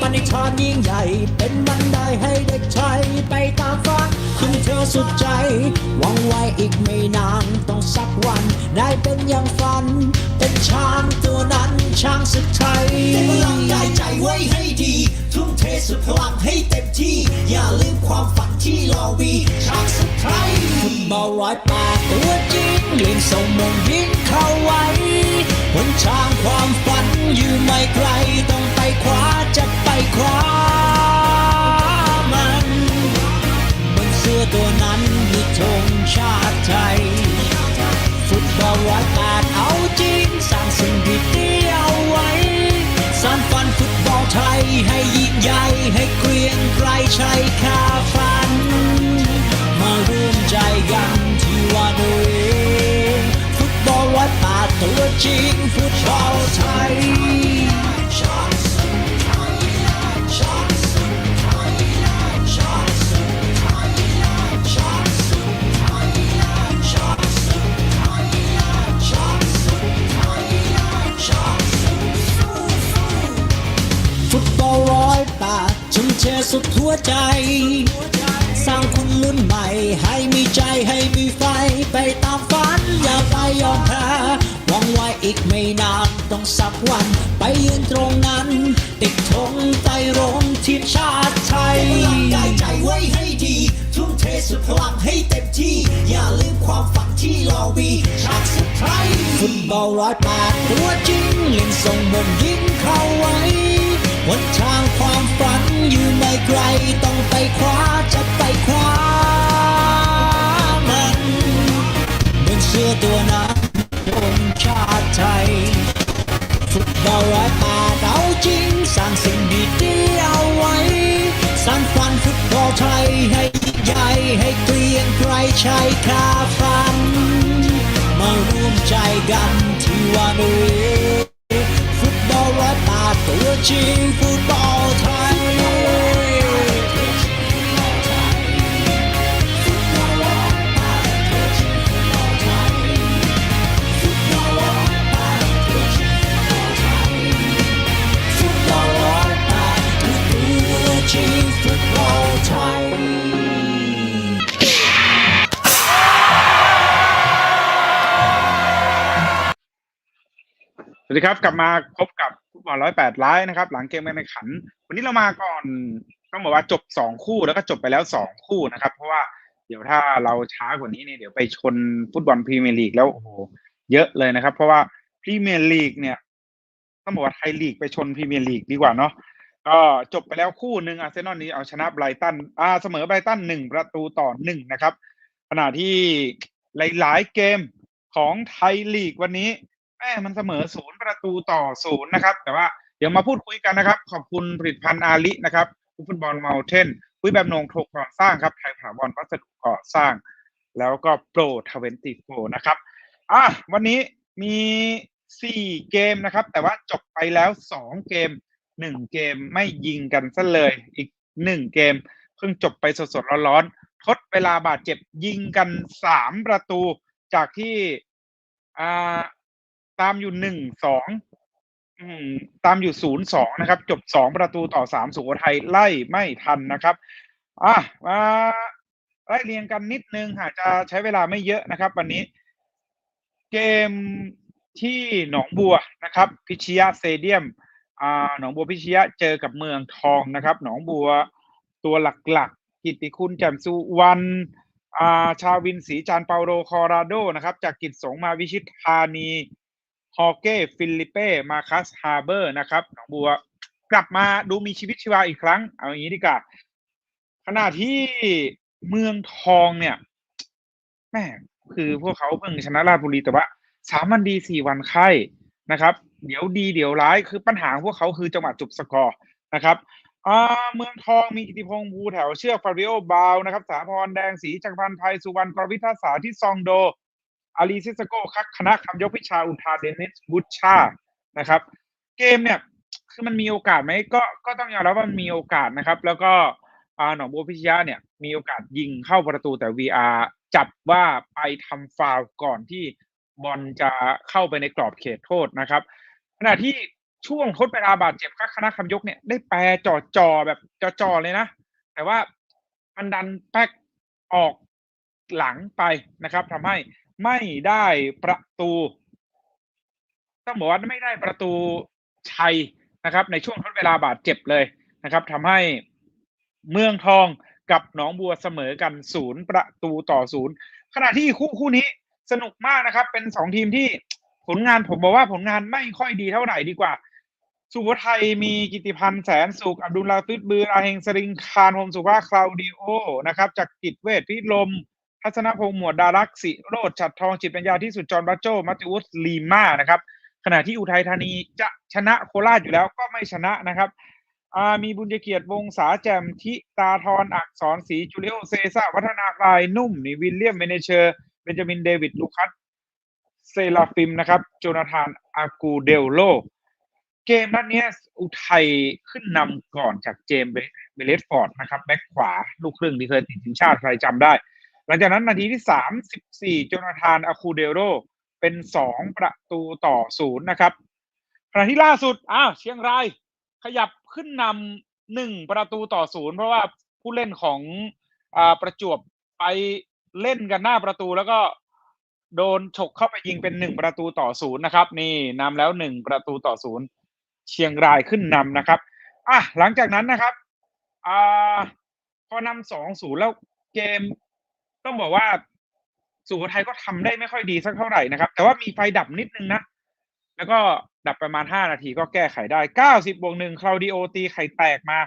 ปณิธานยิ่งใหญ่ เป็นบันไดให้เด็กไทยไปตามฝันทุ่มเทสุดใจหวังไว้อีกไม่นานต้องสักวัน ได้เป็นอย่างฝัน เป็นช้างตัวนั้นช้างศึกไทยเต็มพลังกายใจไว้ให้ดี ทุ่มเทสุดพลังให้เต็มที่ อย่าลืมความฝันที่เรามีช้างสุดไทยฟุตบอลร้อยแปดตัวจริงเลี้ยงส่งมง ให้ยิ่งใหญ่ให้เกรียงไกรใช้คาฝัน มาร่วมใจกันที่วันเองฟุตบอลร้อยแปดตัวจริง สุดหัวใจ สร้างคนรุ่นใหม่ ให้มีใจให้มีไฟ ไปตามฝัน อย่าไปยอมแพ้หวังไว้อีกไม่นาน ต้องสักวัน ไปยืนตรงนั้น ติดธงไตรรงทีมชาติไทยพลังกายใจไว้ให้ดี ทุ่มเทสุดพลังให้เต็มที่ อย่าลืมความฝันที่เรามีช้างสุดท้ายฟุตบอลร้อยแปดตัวจริงเล่นส่งบนยิงเข้าไว้ หนทางความฝันอยู่ไม่ไกลต้องไปคว้าจะไปคว้ามันบนเสื้อตัวนั้นธงชาติไทยฟุตบอลร้อยปดเอาจริงสร้างสิ่งดีๆเอาไว้สร้างฝันฟุตบอลไทยให้ใหญ่ให้เกรียงไกรใช้คาฝัน มาร่วมใจกันที่ว่าเตัวจริงฟุตบอลไทยฟุตบอลร้อยแปดตัวจริงฟุตบอลไทยสวัสดีครับ กลับมาพบกับ บอลร้อยแปดไลฟ์นะครับ หลังเกมการแข่งขัน วันนี้เรามาก่อนต้องบอกว่าจบสองคู่แล้วก็จบไปแล้วสองคู่นะครับ เพราะว่าเดี๋ยวถ้าเราช้ากว่านี้เนี่ยเดี๋ยวไปชนฟุตบอลพรีเมียร์ลีกแล้วโอ้โหเยอะเลยนะครับ เพราะว่าพรีเมียร์ลีกเนี่ยต้องบอกว่าไทยลีกไปชนพรีเมียร์ลีกดีกว่าเนาะก็จบไปแล้วคู่หนึ่งอาร์เซนอลนี้เอาชนะไบรตันอ่าเสมอไบรตันหนึ่งประตูต่อหนึ่งนะครับขณะที่หลาย ๆ เกมของไทยลีกวันนี้ แม่มันเสมอศูนย์ประตูต่อศูนย์นะครับ แต่ว่าเดี๋ยวมาพูดคุยกันนะครับ ขอบคุณผลิตภัณฑ์อาลินะครับฟุตบอลเมลเทนคุยแบบนงถูกก่อสร้างครับไทยถาวรวัสดุก่อสร้าง แล้วก็โปรทเวนตี้โฟนะครับอะวันนี้มีสี่เกมนะครับ แต่ว่าจบไปแล้วสองเกมหนึ่งเกมไม่ยิงกันซะเลย อีกหนึ่งเกมเพิ่งจบไปสดๆร้อนๆทดเวลาบาดเจ็บยิงกันสามประตูจากที่อ่า ตามอยู่หนึ่งสองตามอยู่ศูนย์สองนะครับ จบสองประตูต่อสามสุโขทัยไล่ไม่ทันนะครับอะมาไล่เรียงกันนิดนึงอาจจะใช้เวลาไม่เยอะนะครับ วันนี้ เกมที่หนองบัวนะครับ พิชยะสเตเดียมอ่าหนองบัวพิชยะเจอกับเมืองทองนะครับ หนองบัวตัวหลักๆ กิตติคุณแจ่มสุวรรณอ่าชาวินศรีจันเปาโลคอราโดนะครับ จากกิจสงมาวิชิตธานี ฮอเก้ฟิลิเป้มาคัสฮาร์เบอร์นะครับหนองบัวกลับมาดูมีชีวิตชีวาอีกครั้ง เอาอย่างนี้ดีกว่าขณะที่เมืองทองเนี่ยแม่คือพวกเขาเพิ่งชนะราชบุรีแต่ว่าสามวันดีสี่วันไข้นะครับ เดี๋ยวดีเดี๋ยวร้ายคือปัญหาพวกเขาคือจังหวะจบสกอร์นะครับอ่าเมืองทองมีกิติพงษ์ภูแถวเชือกฟาริโอบาวนะครับ สาพรแดงศรีจักรพันธ์ไทยสุวรรณกรวิทาสาที่ซองโด อาลีซิสโก้คักคณะคำยกพิชาอุทาเดนิสบุชชานะครับ เกมเนี่ยคือมันมีโอกาสไหมก็ก็ต้องยอมรับว่ามันมีโอกาสนะครับ แล้วก็หนองบัวพิชยะเนี่ยมีโอกาสยิงเข้าประตูแต่ VR จับว่าไปทำฟาวก่อนที่บอลจะเข้าไปในกรอบเขตโทษนะครับขณะที่ช่วงทดเวลาบาดเจ็บคณะคำยกเนี่ยได้แปรจ่อจอแบบจ่อเลยนะ แต่ว่ามันดันแป๊กออกหลังไปนะครับทำให้ ไม่ได้ประตู ต้องบอกว่าไม่ได้ประตูชัยนะครับ ในช่วงทดเวลาบาดเจ็บเลยนะครับทำให้เมืองทองกับหนองบัวเสมอกันศูนย์ประตูต่อศูนย์ขณะที่คู่คู่นี้สนุกมากนะครับ เป็นสองทีมที่ผลงานผมบอกว่าผลงานไม่ค่อยดีเท่าไหร่ดีกว่า สุโขทัยมีกิติพันธ์แสนสุข อับดุลลาฟิดบือราเฮงสริงคารพรหมสุภาคลาวดิโอนะครับจากกิจเวทพิลม ทัศนพงษ์หมวดดารักษ์สิโรดฉัดทองจิตปัญญาที่สุดจอร์นบัตโจมัติวุสลีมานะครับ ขณะที่อุทัยธานีจะชนะโคราชอยู่แล้วก็ไม่ชนะนะครับมีบุญเกียรติวงศาแจ่มทิตาทรอักษรศรีจูเลโอเซซ่าวัฒนาลายนุ่มนี่วิลเลียมเมเนเชอร์เบนจามินเดวิดลูคัสเซลาฟิมนะครับโจนาธานอากูเดลโล เกมนัดเนี้ยอุทัยขึ้นนำก่อนจากเจมส์เบเลสฟอร์ดนะครับ แบ็คขวาลูกครึ่งที่เคยติดทีมชาติใครจำได้ ลังจากนั้นนาทีที่สามสิบสี่โจนาธานอาคูเดโรเป็นสองประตูต่อศูนย์นะครับขณะที่ล่าสุดอ้าวเชียงรายขยับขึ้นนำหนึ่งประตูต่อศูนย์เพราะว่าผู้เล่นของอ่าประจวบไปเล่นกันหน้าประตูแล้วก็โดนฉกเข้าไปยิงเป็นหนึ่งประตูต่อศูนย์นะครับ นี่นำแล้วหนึ่งประตูต่อศูนย์เชียงรายขึ้นนำนะครับอะหลังจากนั้นนะครับอ่าพอนำสองศูนย์แล้วเกม ต้องบอกว่าสุโขทัยก็ทำได้ไม่ค่อยดีสักเท่าไหร่นะครับ แต่ว่ามีไฟดับนิดนึงนะ แล้วก็ดับประมาณห้านาทีก็แก้ไขได้เก้าสิบบวกหนึ่งคลาวดิโอตีไข่แตกมา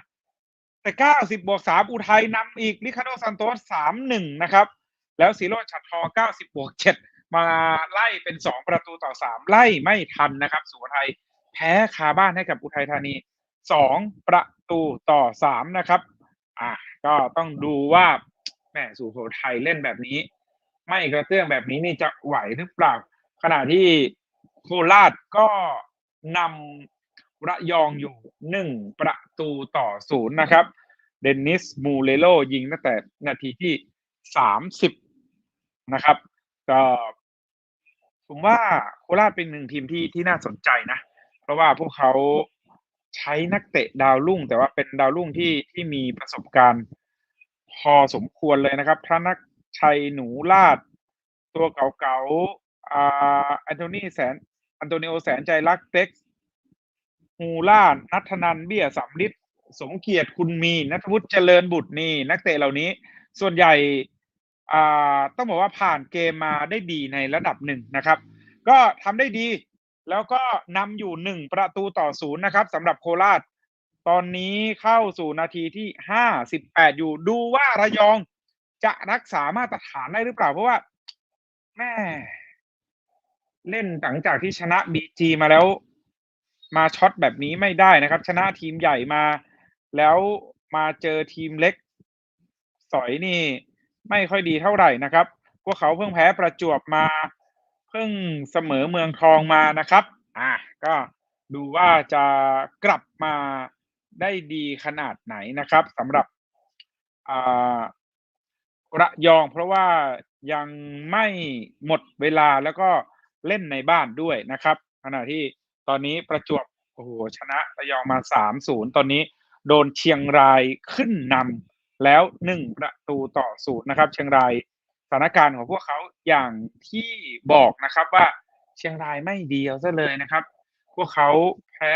แต่เก้าสิบบวกสามอุทัยนำอีกลิคาโดซันโตสสามหนึ่งนะครับ แล้วซีโรชัดทอเก้าสิบบวกเจ็ดมาไล่เป็นสองประตูต่อสามไล่ไม่ทันนะครับ สุโขทัยแพ้คาบ้านให้กับอุทัยธานีสองประตูต่อสามนะครับ อะก็ต้องดูว่า แหม่สุโขทัยเล่นแบบนี้ ไม่กระเตื้องแบบนี้นี่จะไหวหรือเปล่า ขณะที่โคราชก็นำระยองอยู่หนึ่งประตูต่อศูนย์นะครับ เดนนิสมูเลโลยิงตั้งแต่นาทีที่สามสิบนะครับก็ผมว่าโคราชเป็นหนึ่งทีมที่ที่น่าสนใจนะ เพราะว่าพวกเขาใช้นักเตะดาวรุ่ง แต่ว่าเป็นดาวรุ่งที่ที่มีประสบการณ์ พอสมควรเลยนะครับถ้านักชัยหนูลาด ตัวเก่าๆอ่าแอนโทนีแสน อันโตนิโอแสนใจรักเต็กฮูล่านัทนันเบี้ยสำลิดสมเกียรติคุณมีนัทวุฒิเจริญบุตรนี่นักเตะเหล่านี้ ส่วนใหญ่อ่าต้องบอกว่าผ่านเกมมาได้ดีในระดับหนึ่งนะครับ ก็ทำได้ดี แล้วก็นำอยู่หนึ่งประตูต่อศูนย์นะครับสำหรับโคราช ตอนนี้เข้าสู่นาทีที่ห้าสิบแปดอยู่ดูว่าระยองจะรักษามาตรฐานได้หรือเปล่า เพราะว่าแม่เล่นหลังจากที่ชนะบีจีมาแล้ว มาช็อตแบบนี้ไม่ได้นะครับ ชนะทีมใหญ่มา แล้วมาเจอทีมเล็ก สอยนี่ ไม่ค่อยดีเท่าไหร่นะครับ พวกเขาเพิ่งแพ้ประจวบมา เพิ่งเสมอเมืองทองมานะครับ อะก็ดูว่าจะกลับมา ได้ดีขนาดไหนนะครับสำหรับระยอง เพราะว่ายังไม่หมดเวลาแล้วก็เล่นในบ้านด้วยนะครับขณะที่ตอนนี้ประจวบโอ้โหชนะระยองมาสามศูนย์ตอนนี้โดนเชียงรายขึ้นนำแล้วหนึ่งประตูต่อศูนย์นะครับ เชียงรายสถานการณ์ของพวกเขาอย่างที่บอกนะครับว่าเชียงรายไม่ดีเอาซะเลยนะครับ พวกเขาแพ้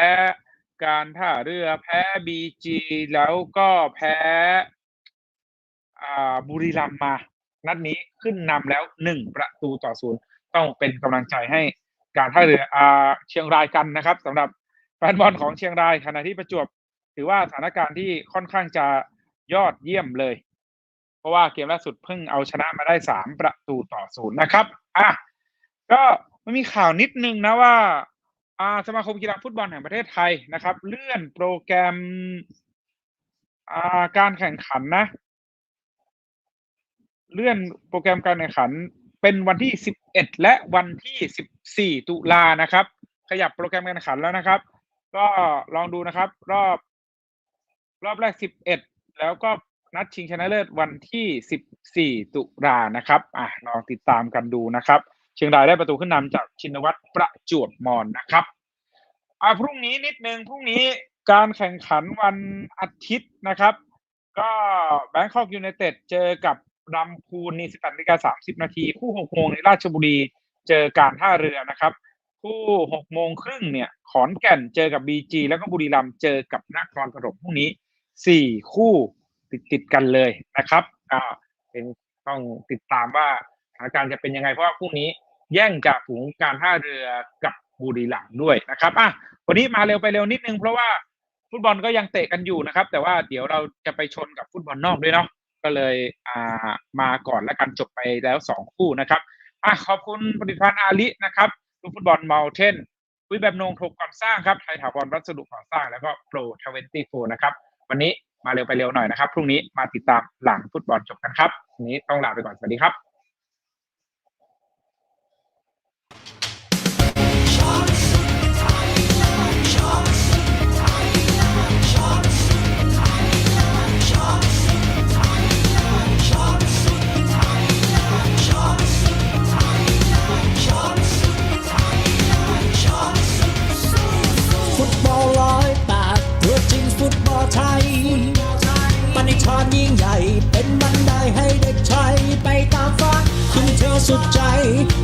การท่าเรือแพ้บีจีแล้วก็แพ้อ่าบุรีรัมมา นัดนี้ขึ้นนำแล้วหนึ่งประตูต่อศูนย์ต้องเป็นกำลังใจให้การท่าเรืออ่าเชียงรายกันนะครับสำหรับแฟนบอลของเชียงรายขณะที่ประจวบ ถือว่าสถานการณ์ที่ค่อนข้างจะยอดเยี่ยมเลย เพราะว่าเกมล่าสุดเพิ่งเอาชนะมาได้สามประตูต่อศูนย์นะครับอะก็มันมีข่าวนิดนึงนะว่า สมาคมกีฬาฟุตบอลแห่งประเทศไทยนะครับ เลื่อนโปรแกรมาการแข่งขันนะ เลื่อนโปรแกรมการแข่งขันเป็นวันที่ 11 และวันที่ 14 ตุลานะครับ ขยับโปรแกรมการแข่งขันแล้วนะครับ ก็ลองดูนะครับ รอบ รอบแรก 11 แล้วก็นัดชิงชนะเลิศวันที่ 14 ตุลานะครับ อะลองติดตามกันดูนะครับ ชียงรายได้ประตูขึ้นนำจากชินวัตรประจวบมอนนะครับอ่าพรุ่งนี้นิดนึงพรุ่งนี้การแข่งขันวันอาทิตย์นะครับ ก็แบงคอกยูไนเต็ดเจอกับลำพูนนี่18นาฬิกา30นาทีคู่6โมงในราชบุรีเจอการท่าเรือนะครับ คู่6โมงครึ่งเนี่ย ขอนแก่นเจอกับบีจีแล้วก็บุรีรัมย์เจอกับนครปฐมพรุ่งนี้4คู่ติดติดกันเลยนะครับอ่าเป็นต้องติดตามว่าสถานการณ์จะเป็นยังไงเพราะว่าพรุ่งนี้ แย่งจากฝูงการท่าเรือกับบุรีรัมย์ด้วยนะครับอะวันนี้มาเร็วไปเร็วนิดนึงเพราะว่าฟุตบอลก็ยังเตะกันอยู่นะครับ แต่ว่าเดี๋ยวเราจะไปชนกับฟุตบอลนอกด้วยเนาะก็เลยอ่ามาก่อนและกันจบไปแล้วสองคู่นะครับอะขอบคุณผลิตภัณฑ์อาลินะครับลูกฟุตบอลเมลเทนวิแบบนงถกก่อนสร้างครับไทยถาวรวัสดุก่อสร้างแล้วก็โปรทเวนตี้โฟนะครับ วันนี้มาเร็วไปเร็วหน่อยนะครับ พรุ่งนี้มาติดตามหลังฟุตบอลจบกันครับวันนี้ต้องลาไปก่อน สวัสดีครับ สุดใจ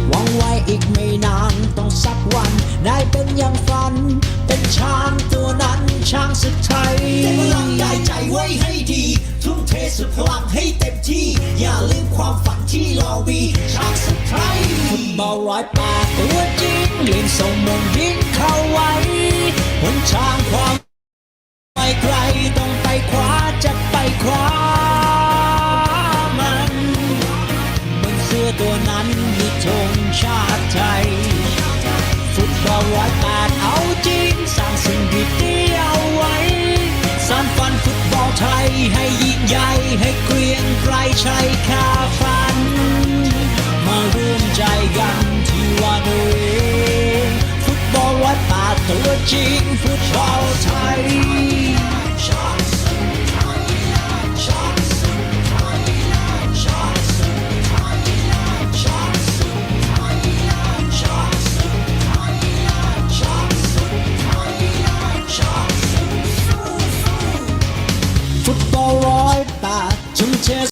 หวังไว้อีกไม่นานต้องสักวันได้เป็นอย่างฝัน เป็นช้างตัวนั้นช้างศึกไทยเต็มพลังกายใจไว้ให้ดี ทุ่มเทสุดพลังให้เต็มที่ อย่าลืมความฝันที่เรามีช้าติสุดท้ายฟุตบอลร้อยแปดตัวจริงเล่นส่งมงยิงเข้าไว้หนทางความไปไกล สร้างสิ่งดีๆเอาไว้สานฝันฟุตบอลไทยให้ยิ่งใหญ่ให้เกรียงไกรชัยคาฝัน มาร่วมใจกันที่วันเวฟุตบอลร้อยแปดตัวจริงฟุตบอลไทย